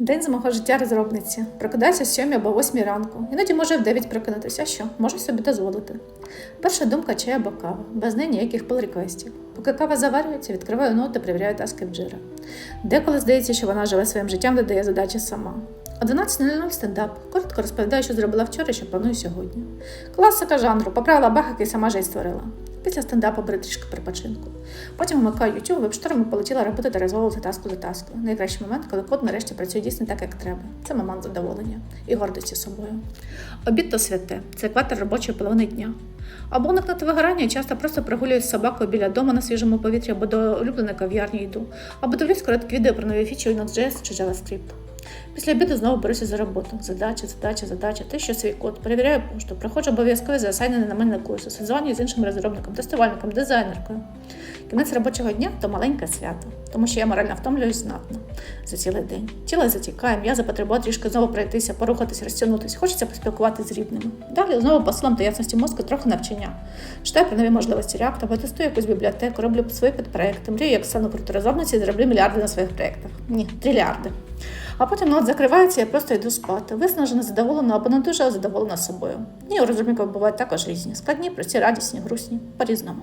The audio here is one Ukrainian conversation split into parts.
День з мого життя розробниці. Прокидаюся о 7 або 8 ранку. Іноді може в 9 прокинутися. Що? Можу собі дозволити. Перша думка чай або кава. Без неї ніяких pull-реквестів. Поки кава заварюється, відкриваю ноут та перевіряю таски в джира. Деколи здається, що вона живе своїм життям, додає задачі сама. О 12.00 стендап. Коротко розповідаю, що зробила вчора що планую сьогодні. Класика жанру, поправила баг, який сама же й створила. Після стендапу беру трішки перепочинку. Потім вмикаю YouTube, веб-штором полетіла робити та розвалити таску за таскою. Найкращий момент, коли код нарешті працює дійсно так, як треба. Це момент задоволення і гордості собою. Обід то святе, це екватор робочої половини дня. Або уникнути вигорання, часто просто прогулююсь з собакою біля дому на свіжому повітрі, або до улюбленої кав'ярні йду, або дивлюсь короткі відео про нові фічі Node.js чи JavaScript. Після обіду знову беруся за роботу. Задача, задача, задача, те, що свій код. Перевіряю пошту, проходжу обов'язкові засайнені на мене курси, созванюю з іншим розробником, тестувальником, дизайнеркою. Кінець робочого дня то маленьке свято, тому що я морально втомлююсь знатно за цілий день. Тіло затікає, м'язи потребує трішки знову пройтися, порухатись, розтягнутися. Хочеться поспілкуватися з рідними. Далі знову посилам та ясності мозку трохи навчання. Читаю про нові можливості або тестую якусь бібліотеку, роблю свої підпроекти, мрію, як стану круто розробниці і зроблю мільярди на своїх проєктах. Ні, трильярди. А потім ноут закривається, я просто йду спати. Виснажена, задоволена або не дуже задоволена собою. Ні, у розробників бувають також різні. Складні, прості, радісні, грустні, по-різному.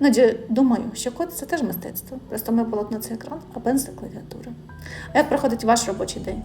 Іноді думаю, що код це теж мистецтво. Просто ми полотно це екран, а пензлик клавіатура. А як проходить ваш робочий день?